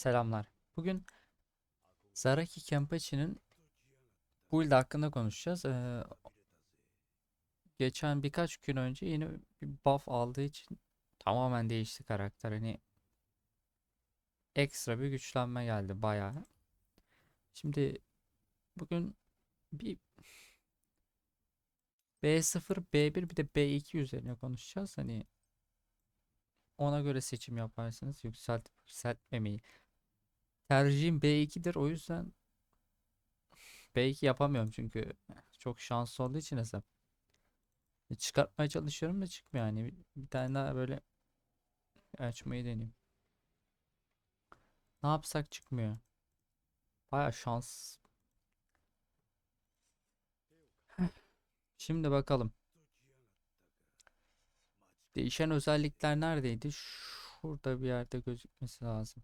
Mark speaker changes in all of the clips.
Speaker 1: Selamlar. Bugün Zaraki Kenpachi'nin build hakkında konuşacağız. Ee, geçen birkaç gün önce yeni bir buff aldığı için tamamen değişti karakter. Hani ekstra bir güçlenme geldi bayağı. Şimdi bugün bir B0, B1 bir de B2 üzerine konuşacağız. Hani ona göre seçim yaparsınız. Yükseltip yükseltmemeyi. Tercihim B2'dir. O yüzden B2 yapamıyorum çünkü çok şanslı olduğu için hesap. E, Çıkartmaya çalışıyorum da çıkmıyor yani. Bir tane daha böyle açmayı deneyeyim. Ne yapsak çıkmıyor. Baya şans. Şimdi bakalım. Değişen özellikler neredeydi? Şurada bir yerde gözükmesi lazım.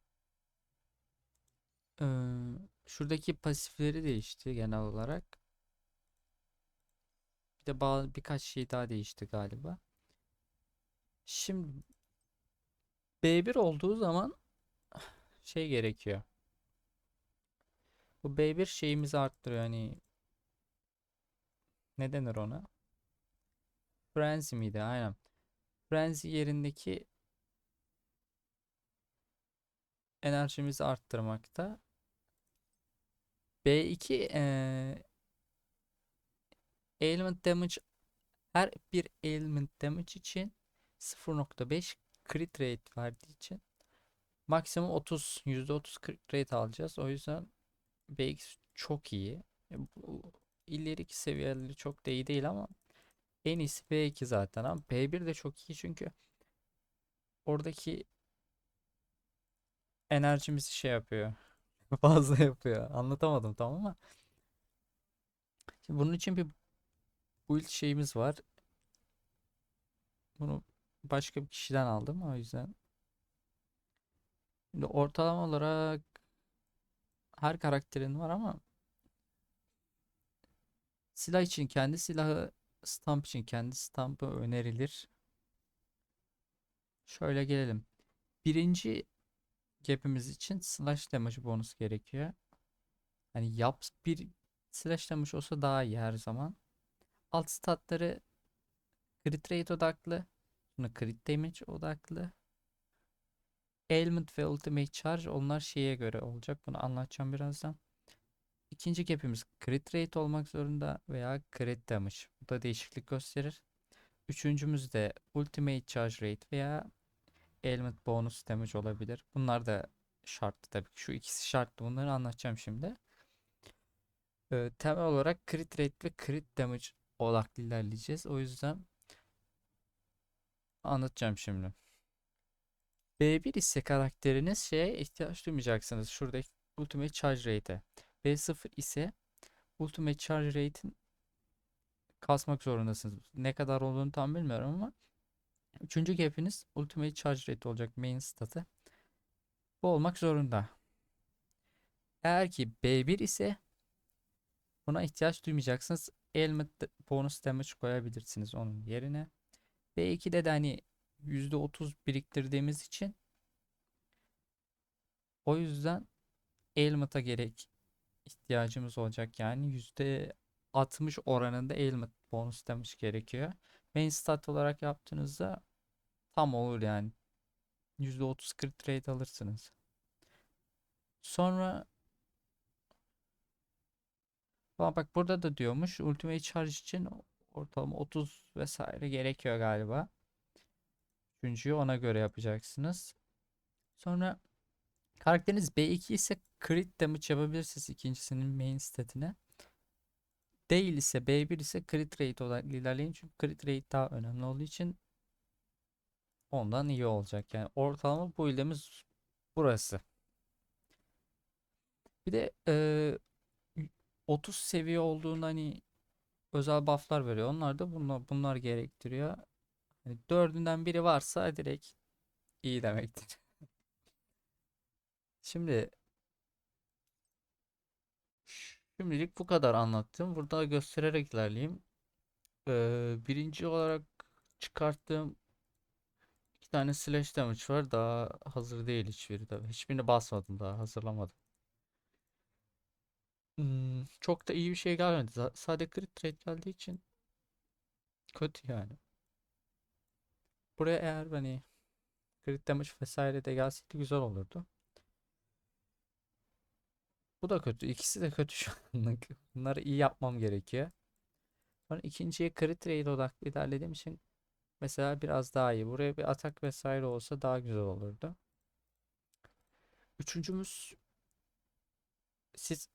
Speaker 1: Şuradaki pasifleri değişti genel olarak. Bir de bazı birkaç şey daha değişti galiba. Şimdi B1 olduğu zaman şey gerekiyor. Bu B1 şeyimizi arttırıyor hani ne denir ona? Frenzy miydi? Aynen. Frenzy yerindeki enerjimizi arttırmakta. B2 eee ailment damage her bir ailment damage için 0.5 crit rate verdiği için maksimum 30 %30 crit rate alacağız. O yüzden BX çok iyi. E, ileriki seviyeleri çok da iyi değil ama en iyisi B2 zaten ama B1 de çok iyi çünkü oradaki enerjimizi şey yapıyor. Fazla yapıyor. Anlatamadım tamam ama. Şimdi bunun için bir build şeyimiz var. Bunu başka bir kişiden aldım o yüzden. Şimdi ortalama olarak her karakterin var ama silah için kendi silahı, stamp için kendi stampı önerilir. Şöyle gelelim. Birinci Gap'imiz için slash damage bonus gerekiyor. Hani yap bir slash damage olsa daha iyi her zaman. Alt statları crit rate odaklı. Sonra crit damage odaklı. Ailment ve ultimate charge onlar şeye göre olacak. Bunu anlatacağım birazdan. İkinci gap'imiz crit rate olmak zorunda veya crit damage. Bu da değişiklik gösterir. Üçüncümüz de ultimate charge rate veya ailment bonus damage olabilir. Bunlar da şartlı tabii ki. Şu ikisi şartlı. Bunları anlatacağım şimdi. Ee, temel olarak crit rate ve crit damage odaklı ilerleyeceğiz. O yüzden anlatacağım şimdi. B1 ise karakteriniz şeye ihtiyaç duymayacaksınız. Şuradaki ultimate charge rate'e. B0 ise ultimate charge rate'in kasmak zorundasınız. Ne kadar olduğunu tam bilmiyorum ama Üçüncü gap'iniz Ultimate Charge Rate olacak main statı. Bu olmak zorunda. Eğer ki B1 ise buna ihtiyaç duymayacaksınız. Element bonus damage koyabilirsiniz onun yerine. B2'de de hani %30 biriktirdiğimiz için o yüzden Element'a gerek ihtiyacımız olacak. Yani %60 oranında Element bonus damage gerekiyor. Main stat olarak yaptığınızda tam olur yani. %30 crit rate alırsınız. Sonra Aa, bak burada da diyormuş ultimate charge için ortalama 30 vesaire gerekiyor galiba. Üçüncüyü ona göre yapacaksınız. Sonra karakteriniz B2 ise crit damage yapabilirsiniz ikincisinin main statine. Değil ise B1 ise crit rate olarak ilerleyin. Çünkü crit rate daha önemli olduğu için ondan iyi olacak. Yani ortalama bu ilemiz burası. Bir de e, 30 seviye olduğunda hani özel bufflar veriyor. Onlar da bunlar, bunlar gerektiriyor. Hani dördünden biri varsa direkt iyi demektir. Şimdi Şimdilik bu kadar anlattım. Burada göstererek ilerleyeyim. Ee, birinci olarak çıkarttığım iki tane slash damage var. Daha hazır değil hiçbiri tabii. Hiçbirini basmadım daha. Hazırlamadım. Hmm, çok da iyi bir şey gelmedi. Za- Sadece crit rate geldiği için kötü yani. Buraya eğer hani crit damage vesaire de gelseydi güzel olurdu. Bu da kötü. İkisi de kötü şu anlık. Bunları iyi yapmam gerekiyor. Sonra ikinciye crit rate odaklı ilerlediğim için mesela biraz daha iyi. Buraya bir atak vesaire olsa daha güzel olurdu. Üçüncümüz siz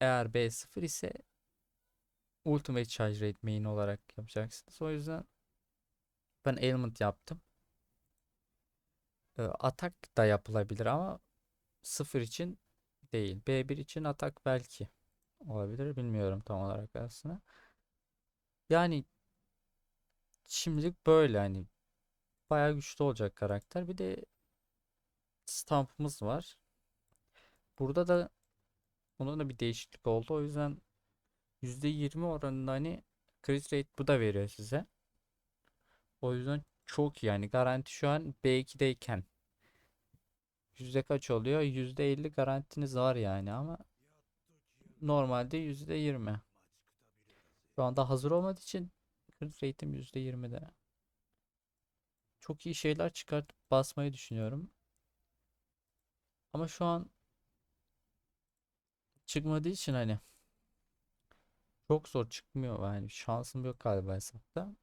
Speaker 1: eğer B0 ise Ultimate Charge Rate main olarak yapacaksınız. O yüzden ben ailment yaptım. Ee, atak da yapılabilir ama 0 için değil. B1 için atak belki olabilir. Bilmiyorum tam olarak aslında. Yani şimdilik böyle hani bayağı güçlü olacak karakter. Bir de stampımız var. Burada da onun da bir değişiklik oldu. O yüzden %20 oranında hani crit rate bu da veriyor size. O yüzden çok yani garanti şu an B2'deyken yüzde kaç oluyor? %50 garantiniz var yani ama normalde %20. Şu anda hazır olmadığı için crit rate'im %20'de. Çok iyi şeyler çıkartıp basmayı düşünüyorum. Ama şu an çıkmadığı için hani çok zor çıkmıyor yani şansım yok galiba hesapta.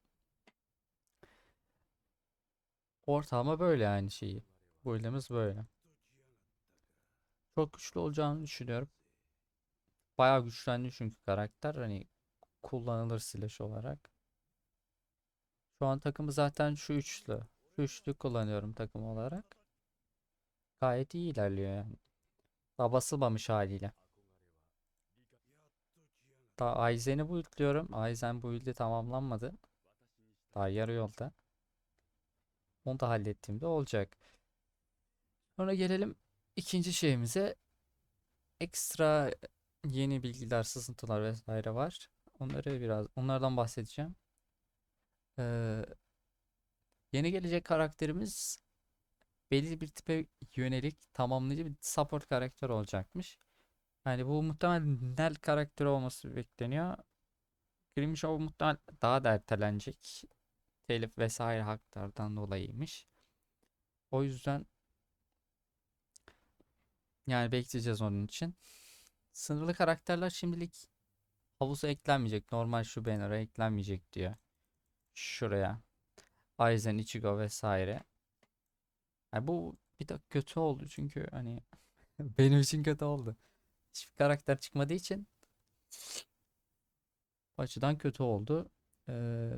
Speaker 1: Ortalama böyle yani şeyi. Build'imiz böyle. Çok güçlü olacağını düşünüyorum. Bayağı güçlendi çünkü karakter hani kullanılır slash olarak. Şu an takımı zaten şu üçlü. Şu üçlü kullanıyorum takım olarak. Gayet iyi ilerliyor yani. Daha basılmamış haliyle. Daha Aizen'i buildliyorum. Aizen build'i tamamlanmadı. Daha yarı yolda. Onu da hallettiğimde olacak. Sonra gelelim ikinci şeyimize. Ekstra yeni bilgiler, sızıntılar vesaire var. Onları biraz onlardan bahsedeceğim. Ee, yeni gelecek karakterimiz belli bir tipe yönelik tamamlayıcı bir support karakter olacakmış. Yani bu muhtemelen Nel karakteri olması bekleniyor. Grimshaw muhtemelen daha da ertelenecek. Telif vesaire haklardan dolayıymış. O yüzden yani bekleyeceğiz onun için. Sınırlı karakterler şimdilik havuza eklenmeyecek. Normal şu banner'a eklenmeyecek diyor. Şuraya. Aizen, Ichigo vesaire. Yani bu bir de kötü oldu çünkü hani benim için kötü oldu. Hiçbir karakter çıkmadığı için bu açıdan kötü oldu. Ee,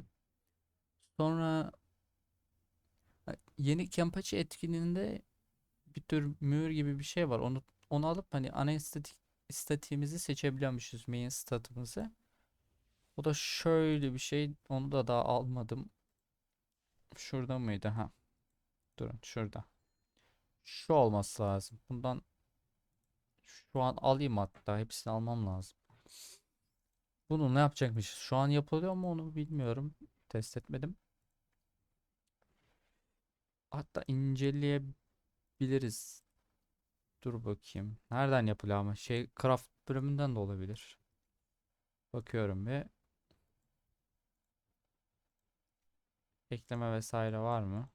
Speaker 1: sonra yeni Kenpachi etkinliğinde bir tür mühür gibi bir şey var. Onu onu alıp hani ana istatik istatiğimizi seçebiliyormuşuz main statımızı. O da şöyle bir şey. Onu da daha almadım. Şurada mıydı? Ha. Durun şurada. Şu olması lazım. Bundan şu an alayım hatta. Hepsini almam lazım. Bunu ne yapacakmışız? Şu an yapılıyor mu onu bilmiyorum. Test etmedim. Hatta inceleyebiliriz. Dur bakayım. Nereden yapılıyor ama? Şey craft bölümünden de olabilir. Bakıyorum bir. Ekleme vesaire var mı?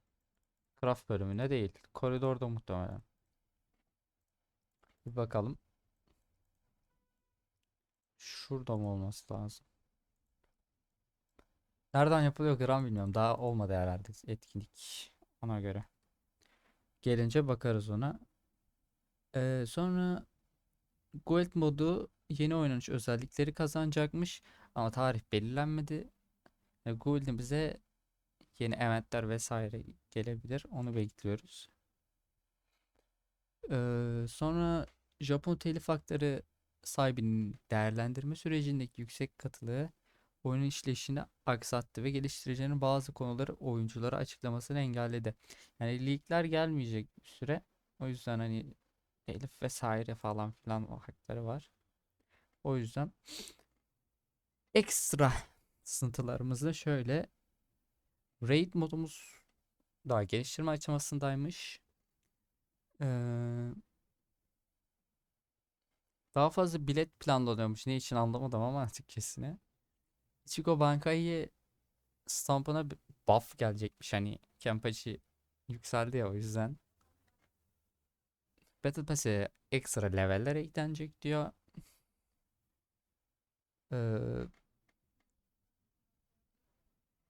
Speaker 1: Craft bölümüne değil. Koridorda muhtemelen. Bir bakalım. Şurada mı olması lazım? Nereden yapılıyor gram bilmiyorum. Daha olmadı herhalde etkinlik. Ona göre. Gelince bakarız ona. Ee, sonra Guild modu yeni oynanış özellikleri kazanacakmış. Ama tarih belirlenmedi. E, Guild'in bize yeni eventler vesaire gelebilir. Onu bekliyoruz. Ee, sonra Japon telif hakları sahibinin değerlendirme sürecindeki yüksek katılığı oyunun işleyişini aksattı ve geliştiricilerin bazı konuları oyunculara açıklamasını engelledi. Yani leakler gelmeyecek bir süre. O yüzden hani telif vesaire falan filan o hakları var. O yüzden ekstra sıntılarımız da şöyle Raid modumuz Daha geliştirme aşamasındaymış. Ee, daha fazla bilet planlanıyormuş. Ne için anlamadım ama açıkçası. Ichigo Bankai'ye stampına buff gelecekmiş. Hani Kenpachi yükseldi ya o yüzden. Battle Pass'e ekstra leveller eklenecek diyor. Ee,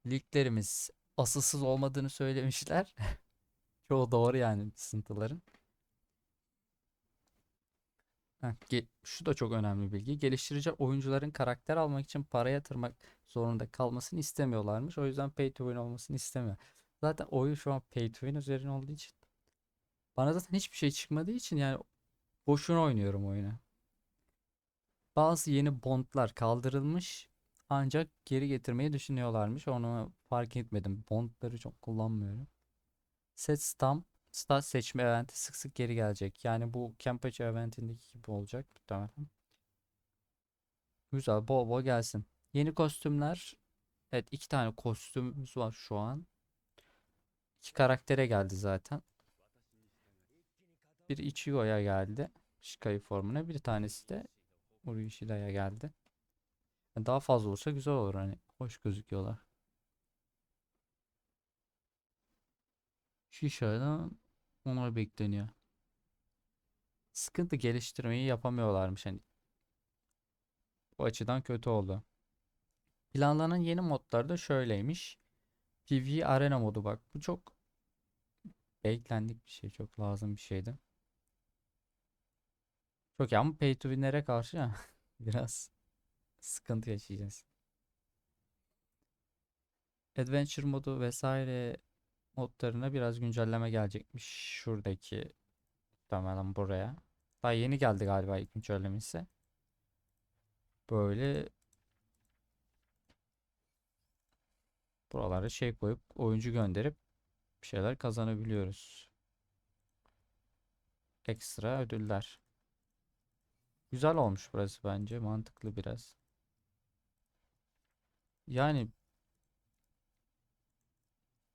Speaker 1: liglerimiz asılsız olmadığını söylemişler. Çoğu doğru yani sıntıların. Şu da çok önemli bilgi. Geliştirici oyuncuların karakter almak için para yatırmak zorunda kalmasını istemiyorlarmış. O yüzden pay to win olmasını istemiyor. Zaten oyun şu an pay to win üzerine olduğu için. Bana zaten hiçbir şey çıkmadığı için yani boşuna oynuyorum oyunu. Bazı yeni bondlar kaldırılmış ancak geri getirmeyi düşünüyorlarmış. Onu fark etmedim. Bondları çok kullanmıyorum. Set stamp, stat seçme eventi sık sık geri gelecek. Yani bu Kenpachi eventindeki gibi olacak muhtemelen. Güzel, bol bol gelsin. Yeni kostümler. Evet, iki tane kostümümüz var şu an. İki karaktere geldi zaten. Bir Ichigo'ya geldi. Shikai formuna. Bir tanesi de Urishida'ya geldi. Yani Daha fazla olsa güzel olur hani. Hoş gözüküyorlar. Shisha'dan onlar bekleniyor. Sıkıntı geliştirmeyi yapamıyorlarmış hani. Bu açıdan kötü oldu. Planlanan yeni modlar da şöyleymiş. PvE Arena modu bak. Bu çok beklendik bir şey. Çok lazım bir şeydi. Çok iyi ama pay to win'lere karşı biraz sıkıntı yaşayacağız. Adventure modu vesaire modlarına biraz güncelleme gelecekmiş. Şuradaki muhtemelen buraya. Daha yeni geldi galiba ilk güncellemesi. Böyle buralara şey koyup oyuncu gönderip bir şeyler kazanabiliyoruz. Ekstra ödüller. Güzel olmuş burası bence. Mantıklı biraz. Yani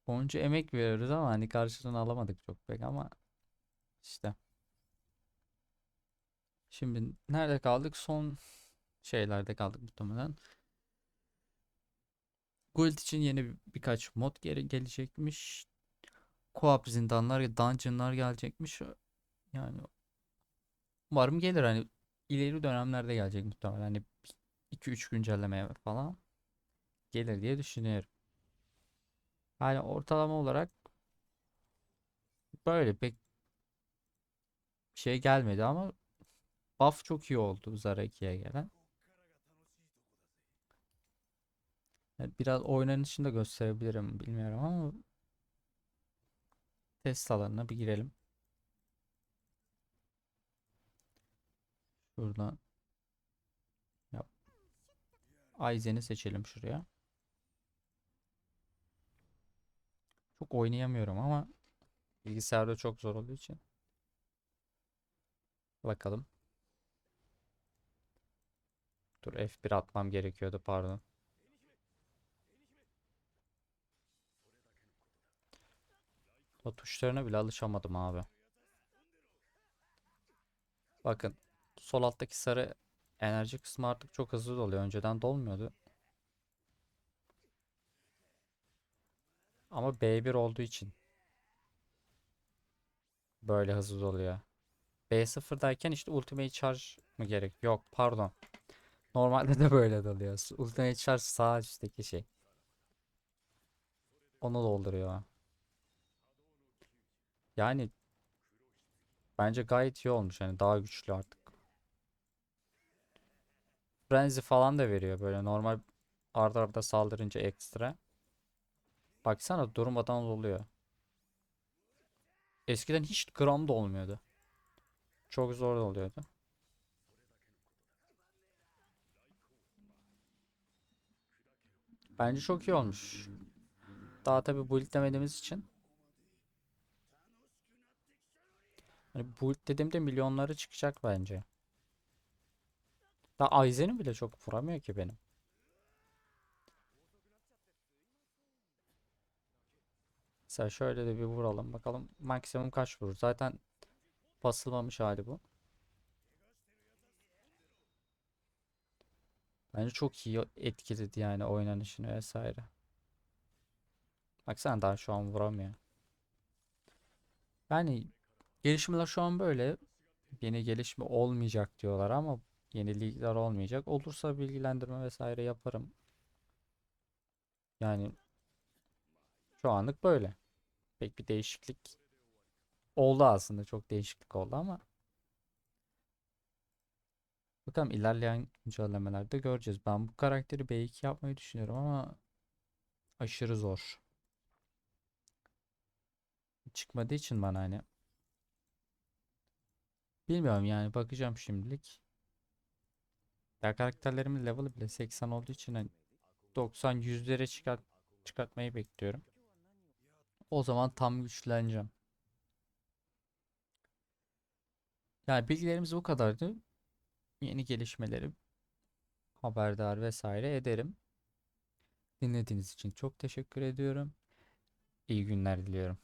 Speaker 1: onca emek veriyoruz ama hani karşılığını alamadık çok pek ama işte. Şimdi nerede kaldık? Son şeylerde kaldık muhtemelen. Guild için yeni bir- birkaç mod geri gelecekmiş. Co-op zindanlar, dungeonlar gelecekmiş. Yani umarım gelir hani ileri dönemlerde gelecek muhtemelen. Hani 2-3 güncelleme falan gelir diye düşünüyorum. Yani ortalama olarak böyle pek şey gelmedi ama buff çok iyi oldu Zaraki'ye gelen. Biraz oynanışını da gösterebilirim bilmiyorum ama test alanına bir girelim. Şuradan. Aizen'i seçelim şuraya. Çok oynayamıyorum ama bilgisayarda çok zor olduğu için. Bakalım. Dur F1 atmam gerekiyordu pardon. O tuşlarına bile alışamadım abi. Bakın sol alttaki sarı enerji kısmı artık çok hızlı doluyor. Önceden dolmuyordu. Ama B1 olduğu için böyle hızlı doluyor. B0'dayken işte ultimate charge mı gerek? Yok pardon. Normalde de böyle doluyor. Ultimate charge sağ üstteki şey. Onu dolduruyor. Yani bence gayet iyi olmuş. Yani daha güçlü artık. Frenzy falan da veriyor böyle normal arda arda saldırınca ekstra. Baksana durmadan oluyor. Eskiden hiç gram da olmuyordu. Çok zor oluyordu. Bence çok iyi olmuş. Daha tabi build demediğimiz için. Hani build dediğimde milyonları çıkacak bence. Daha Aizen'i bile çok vuramıyor ki benim. Mesela şöyle de bir vuralım. Bakalım maksimum kaç vurur. Zaten basılmamış hali bu. Bence çok iyi etkiledi yani oynanışını vesaire. Baksana daha şu an vuramıyor. Yani gelişmeler şu an böyle. Yeni gelişme olmayacak diyorlar ama yenilikler olmayacak. Olursa bilgilendirme vesaire yaparım. Yani şu anlık böyle. Pek bir değişiklik oldu aslında. Çok değişiklik oldu ama bakalım ilerleyen güncellemelerde göreceğiz. Ben bu karakteri B2 yapmayı düşünüyorum ama aşırı zor. Çıkmadığı için bana hani bilmiyorum yani bakacağım şimdilik. Ya karakterlerimin level'ı bile 80 olduğu için hani 90 100'lere çıkart çıkartmayı bekliyorum. O zaman tam güçleneceğim. Yani bilgilerimiz bu kadardı. Yeni gelişmeleri haberdar vesaire ederim. Dinlediğiniz için çok teşekkür ediyorum. İyi günler diliyorum.